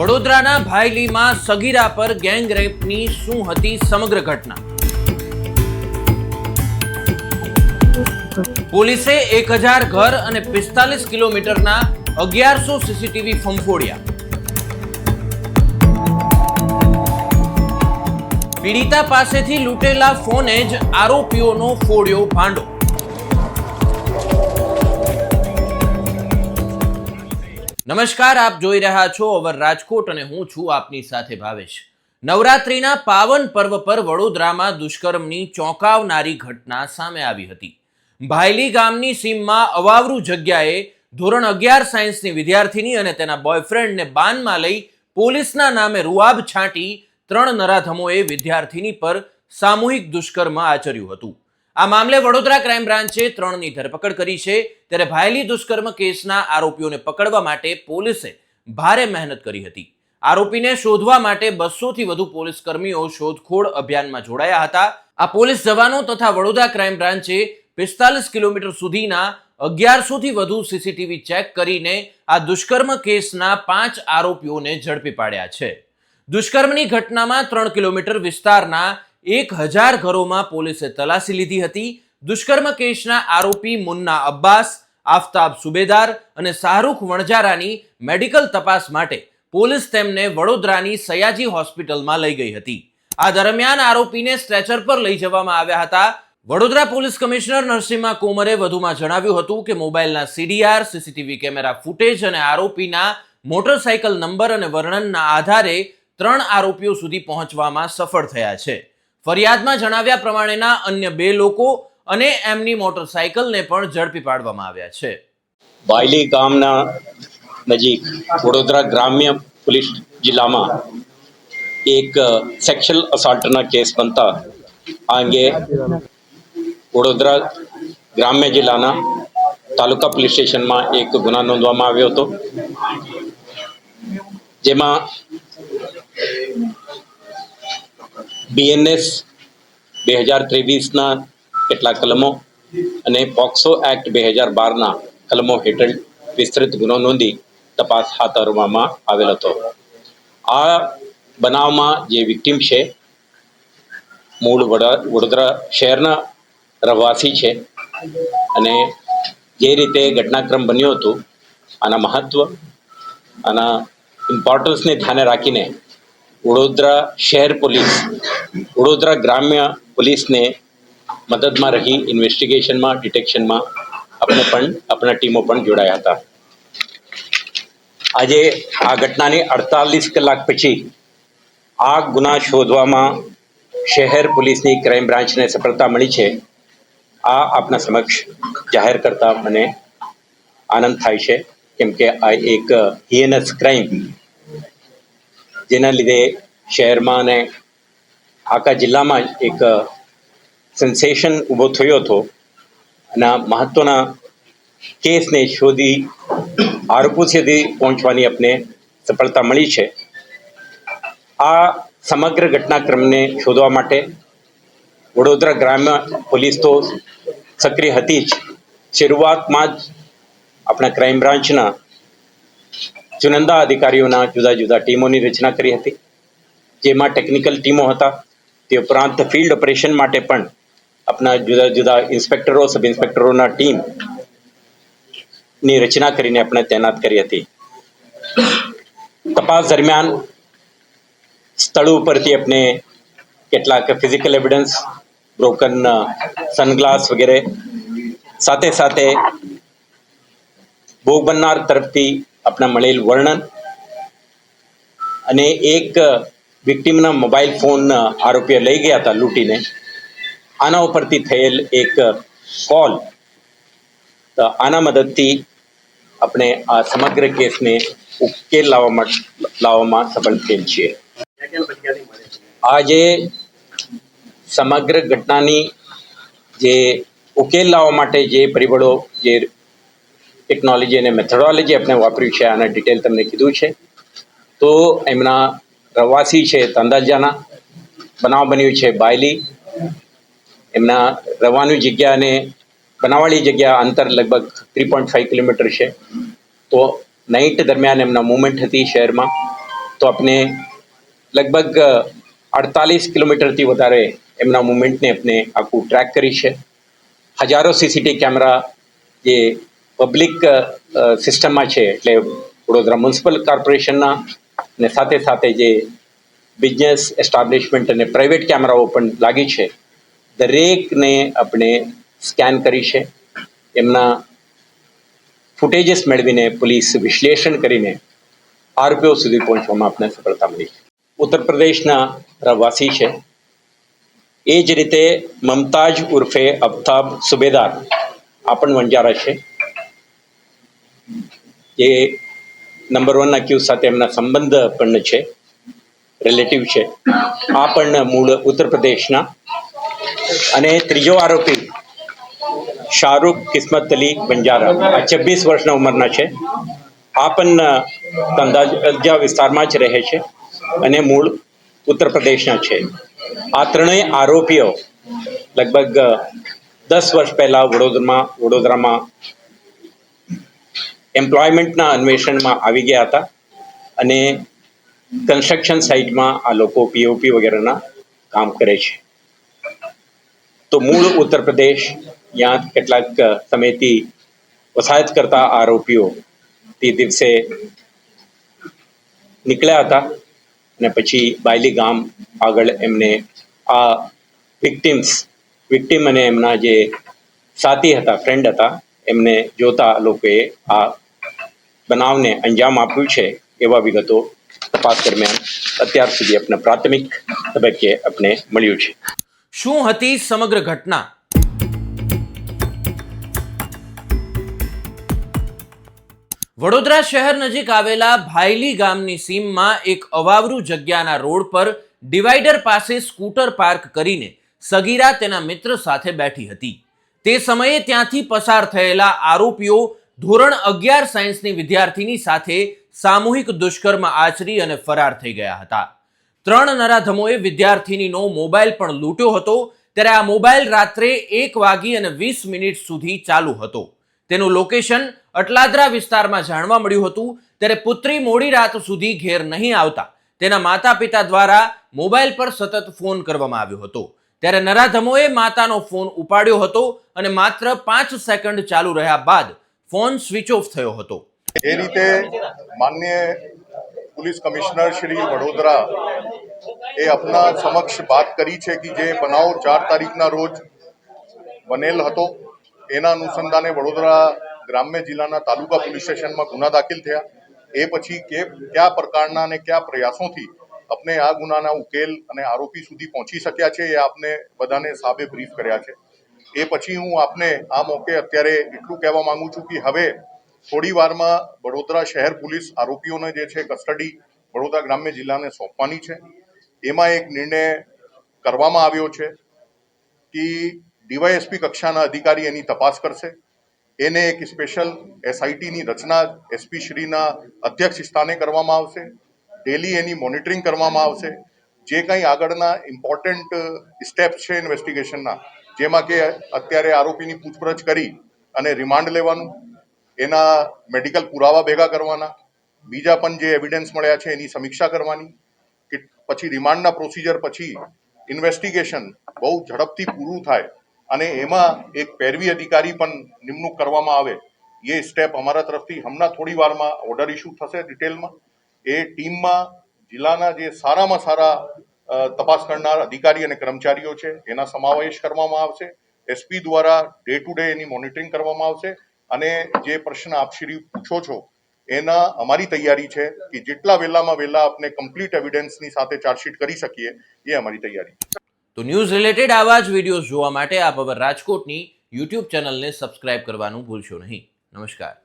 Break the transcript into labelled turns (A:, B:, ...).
A: વડોદરાના ભાયલીમાં સગીરા પર ગેંગ રેપની શું હતી સમગ્ર ઘટના? પોલીસે એક હજાર ઘર અને પિસ્તાલીસ કિલોમીટરના અગિયારસો સીસીટીવી ફંફોડ્યા પીડિતા પાસેથી લૂંટેલા ફોને જ આરોપીઓનો ફોડ્યો ભાંડો. નમસ્કાર, આપ જોઈ રહ્યા છો અવર રાજકોટ અને હું છું આપની સાથે ભાવેશ. નવરાત્રીના પાવન પર્વ પર વડોદરામાં દુષ્કર્મની ચોંકાવનારી ઘટના સામે આવી હતી. ભાયલી ગામની સીમમાં અવાવરુ જગ્યાએ ધોરણ અગિયાર સાયન્સની વિદ્યાર્થીની અને તેના બોયફ્રેન્ડને બાનમાં લઈ પોલીસના નામે રૂઆબ છાંટી ત્રણ નરાધમોએ વિદ્યાર્થીની પર સામૂહિક દુષ્કર્મ આચર્યું હતું. આ મામલે વડોદરા ક્રાઇમ બ્રાન્ચે ત્રણની ધરપકડ કરી છે. ત્યારે ભાયલી દુષ્કર્મ કેસના આરોપીઓને પકડવા માટે પોલીસે ભારે મહેનત કરી હતી. આરોપીને શોધવા માટે બસોથી વધુ પોલીસ કર્મીઓ શોધખોળ અભિયાનમાં જોડાયા હતા. આ પોલીસ જવાનો તથા વડોદરા ક્રાઇમ બ્રાન્ચે પિસ્તાલીસ કિલોમીટર સુધીના અગિયારસોથી વધુ સીસીટીવી ચેક કરીને આ દુષ્કર્મ કેસના પાંચ આરોપીઓને ઝડપી પાડ્યા છે. દુષ્કર્મની ઘટનામાં ત્રણ કિલોમીટર વિસ્તારના એક હજાર ઘરોમાં પોલીસે તલાશી લીધી હતી. દુષ્કર્મ કેસના આરોપી મુન્ના અબ્બાસ, આફતાબ સુબેદાર અને શાહરૂખ વણજારાની મેડિકલ તપાસ માટે પોલીસ તેમને વડોદરાની સયાજી હોસ્પિટલમાં લઈ ગઈ હતી. આ દરમિયાન આરોપીને સ્ટ્રેચર પર લઈ જવામાં આવ્યા હતા. વડોદરા પોલીસ કમિશનર નરસિંહા કોમરે વધુમાં જણાવ્યું હતું કે મોબાઈલના સીડીઆર, સીસીટીવી કેમેરા ફૂટેજ અને આરોપીના મોટરસાયકલ નંબર અને વર્ણનના આધારે ત્રણ આરોપીઓ સુધી પહોંચવામાં સફળ થયા છે. ફરિયાદમાં જણાવ્યા પ્રમાણેના અન્ય બે લોકો અને એમની મોટરસાયકલને પણ ઝડપી પાડવામાં આવ્યા છે.
B: વાયલી ગામના નજીક વડોદરા ગ્રામ્ય પોલીસ જિલ્લામાં એક સેક્સ્યુઅલ અસાલ્ટના કેસ બનતા આ અંગે વડોદરા ગ્રામ્ય જિલ્લાના તાલુકા પોલીસ સ્ટેશનમાં એક ગુના નોંધવામાં આવ્યો હતો. જેમાં બીએનએસ બે હજાર ત્રેવીસના કેટલાક કલમો અને પોક્સો એક્ટ બે હજાર બારના કલમો હેઠળ વિસ્તૃત ગુનો નોંધી તપાસ હાથ ધરવામાં આવેલ હતો. આ બનાવમાં જે વિક્ટીમ છે, મૂળ વડા, વડોદરા શહેરના રહેવાસી છે અને જે રીતે ઘટનાક્રમ બન્યો હતો, આના મહત્વ, આના ઇમ્પોર્ટન્સને ધ્યાને રાખીને વડોદરા શહેર પોલીસ, વડોદરા ગ્રામ્ય પોલીસને મદદમાં રહી ઇન્વેસ્ટિગેશનમાં, ડિટેક્શનમાં આપણે પણ આપણા ટીમો પણ જોડાયા હતા. આજે આ ઘટનાની અડતાલીસ કલાક પછી આ ગુના શોધવામાં શહેર પોલીસની ક્રાઇમ બ્રાન્ચને સફળતા મળી છે. આ આપના સમક્ષ જાહેર કરતા મને આનંદ થાય છે, કેમ કે આ એક હિએનસ ક્રાઇમ જેના લીધે શહેરમાં અને આખા જિલ્લામાં એક સેન્સેશન ઊભો થયો હતો. અને આ મહત્વના કેસને શોધી આરોપો સુધી પહોંચવાની આપને સફળતા મળી છે. આ સમગ્ર ઘટનાક્રમને શોધવા માટે વડોદરા ગ્રામ્ય પોલીસ તો સક્રિય હતી જ. શરૂઆતમાં જ આપણા ક્રાઇમ બ્રાન્ચના ચુનંદા અધિકારીઓના જુદા જુદા ટીમોની રચના કરી હતી. જેમાં ટેકનિકલ ટીમો હતા. તે ઉપરાંત ફિલ્ડ ઓપરેશન માટે પણ આપણા જુદા જુદા ઇન્સ્પેક્ટરો, સબ ઇન્સ્પેક્ટરોના ટીમની રચના કરીને આપણે તૈનાત કરી હતી. તપાસ દરમિયાન સ્થળ ઉપરથી આપણે કેટલાક ફિઝિકલ એવિડન્સ, બ્રોકન, સનગ્લાસ વગેરે સાથે સાથે ભોગ બનનાર તરફથી આપણે મળેલ વર્ણન અને એક વિક્ટીમના મોબાઈલ ફોન આરોપીઓ લઈ ગયા હતા લૂંટીને. આના ઉપરથી થયેલ એક કોલ. તો આના મદદથી આપણે આ સમગ્ર કેસને ઉકેલ લાવવામાં લાવવામાં સફળ થયેલ છીએ. આજે સમગ્ર ઘટનાની જે ઉકેલ લાવવા માટે જે પરિબળો, જે ટેકનોલોજી અને મેથોડોલોજી આપણે વાપર્યું છે, આના ડિટેલ તમને કીધું છે. તો એમના પ્રવાસી છે તંદાજાના બનાવ બન્યું છે, બાયલી. એમના રવાની જગ્યા અને બનાવવાળી જગ્યા અંતર લગભગ થ્રી પોઈન્ટ ફાઈવ કિલોમીટર છે. તો નાઇટ દરમિયાન એમના મુવમેન્ટ હતી શહેરમાં. તો આપણે લગભગ અડતાલીસ કિલોમીટરથી વધારે એમના મુવમેન્ટને આપણે આખું ટ્રેક કરી છે. હજારો સીસીટીવી કેમેરા જે પબ્લિક સિસ્ટમમાં છે, એટલે વડોદરા મ્યુનિસિપલ કોર્પોરેશનના અને સાથે સાથે જે બિઝનેસ એસ્ટાબ્લિશમેન્ટ અને પ્રાઇવેટ કેમેરાઓ પણ લાગી છે. દરેકને આપણે સ્કેન કરી છે. એમના ફૂટેજીસ મેળવીને પોલીસ વિશ્લેષણ કરીને આરોપીઓ સુધી પહોંચવામાં આપણે સફળતા મળી છે. ઉત્તર પ્રદેશના રહેવાસી છે. એ જ રીતે મમતાજ ઉર્ફે અફતાબ સુબેદાર આ પણ વંજારા છે. જે નંબર વનના ક્યુ સાથે એમના સંબંધ પણ છે રિલેટિવ છે. આ પણ મૂળ ઉત્તર પ્રદેશના. અને ત્રીજો આરોપી શાહરૂખ કિસ્મત અલી બંજારા. આ છવ્વીસ વર્ષના ઉંમરના છે. આ પણ તંદાજા વિસ્તારમાં જ રહે છે અને મૂળ ઉત્તર પ્રદેશના છે. આ ત્રણેય આરોપીઓ લગભગ દસ વર્ષ પહેલા વડોદરામાં વડોદરામાં એમ્પ્લોયમેન્ટના અન્વેષણમાં આવી ગયા હતા અને કન્સ્ટ્રક્શન સાઇટમાં આ લોકો પીઓપી વગેરેના કામ કરે છે. તો મૂળ ઉત્તર પ્રદેશ ત્યાં કેટલાક સમયથી વસાહત કરતા આરોપીઓ તે દિવસે નીકળ્યા હતા અને પછી બાયલી ગામ આગળ એમને આ વિક્ટિમ્સ, વિક્ટિમ અને એમના જે સાથી હતા ફ્રેન્ડ હતા, એમને જોતા લોકોએ આ બનાવને અંજામ આપ્યું છે એવા વિગતો તપાસ દરમિયાન અત્યાર સુધી આપણે પ્રાથમિક તબક્કે આપણે મળ્યું છે.
A: શું હતી સમગ્ર ઘટના? વડોદરા શહેર નજીક આવેલા ભાયલી ગામની સીમમાં એક અવાવરું જગ્યાના રોડ પર ડિવાઈડર પાસે સ્કૂટર પાર્ક કરીને સગીરા તેના મિત્ર સાથે બેઠી હતી. તે સમયે ત્યાંથી પસાર થયેલા આરોપીઓ ધોરણ અગિયાર સાયન્સની વિદ્યાર્થીની સાથે સામૂહિક દુષ્કર્મ આચરી અને ફરાર થઈ ગયા હતા. ત્રણ નરાધમોએ વિદ્યાર્થીનીનો મોબાઈલ પણ લૂંટ્યો હતો, ત્યારે આ મોબાઈલ રાત્રે એક વાગી અને વીસ મિનિટ સુધી ચાલુ હતો. તેનું લોકેશન અટલાદરા વિસ્તારમાં જાણવા મળ્યું હતું, ત્યારે પુત્રી મોડી રાત સુધી ઘેર નહીં આવતા. તેના માતા પિતા દ્વારા મોબાઈલ પર સતત ફોન કરવામાં આવ્યો હતો. ત્યારે નરાધમોએ માતાનો ફોન ઉપાડ્યો હતો અને માત્ર પાંચ સેકન્ડ ચાલુ રહ્યા બાદ ફોન સ્વિચ ઓફ થયો હતો.
C: એ રીતે માન્ય પોલીસ કમિશનર શ્રી વડોદરા એ આપના સમક્ષ વાત કરી છે કે જે બનાવ ચાર તારીખના રોજ બનેલ હતો. એના અનુસંધાને વડોદરા ગ્રામ્ય જિલ્લાના તાલુકા પોલીસ સ્ટેશનમાં ગુના દાખલ થયા. એ પછી કે કયા પ્રકારના અને કયા પ્રયાસોથી આપણે આ ગુનાના ઉકેલ અને આરોપી સુધી પહોંચી શક્યા છે એ આપને બધાને સાબે બ્રીફ કર્યા છે. એ પછી હું આપને આ મોકે અત્યારે એટલું કહેવા માંગુ છું કે હવે થોડી વારમાં વડોદરા શહેર પોલીસ આરોપીઓને જે છે કસ્ટડી વડોદરા ગ્રામ્ય જિલ્લાને સોંપવાની છે. એમાં એક નિર્ણય કરવામાં આવ્યો છે કે ડીવાયએસપી કક્ષાના અધિકારી એની તપાસ કરશે. એને એક સ્પેશિયલ એસઆઈટીની રચના એસપી શ્રીના અધ્યક્ષ સ્થાને કરવામાં આવશે. ડેલી એની મોનિટરિંગ કરવામાં આવશે. જે કંઈ આગળના ઇમ્પોર્ટન્ટ સ્ટેપ્સ છે ઇન્વેસ્ટિગેશનના જેમાં કે અત્યારે આરોપીની પૂછપરછ કરી અને રિમાન્ડ લેવાનું, એના મેડિકલ પુરાવા ભેગા કરવાના, બીજા પણ જે એવિડન્સ મળ્યા છે એની સમીક્ષા કરવાની, કે પછી રિમાન્ડના પ્રોસિજર પછી ઇન્વેસ્ટિગેશન બહુ ઝડપથી પૂરું થાય અને એમાં એક પેરવી અધિકારી પણ નિમણૂક કરવામાં આવે, એ સ્ટેપ અમારા તરફથી હમણાં થોડી વારમાં ઓર્ડર ઇસ્યુ થશે ડિટેલમાં એ ટીમમાં જિલ્લાના જે સારામાં સારા તપાસ કરનાર અધિકારી અને કર્મચારીઓ છે. એના સમાવેશ કરવામાં આવશે. એસપી દ્વારા ડે ટુ ડે એની મોનિટરિંગ કરવામાં આવશે. અને જે પ્રશ્ન આપ શ્રી પૂછો છો, એના અમારી તૈયારી છે કે જેટલા વહેલામાં વહેલા આપણે કમ્પ્લીટ એવિડન્સની સાથે ચાર્જશીટ કરી શકીએ, એ અમારી તૈયારી
A: તો ન્યૂઝ રિલેટેડ આવા જ વિડીયોઝ જોવા માટે આપ હવે રાજકોટની યુટ્યુબ ચેનલને સબસ્ક્રાઇબ કરવાનું ભૂલશો નહીં. નમસ્કાર.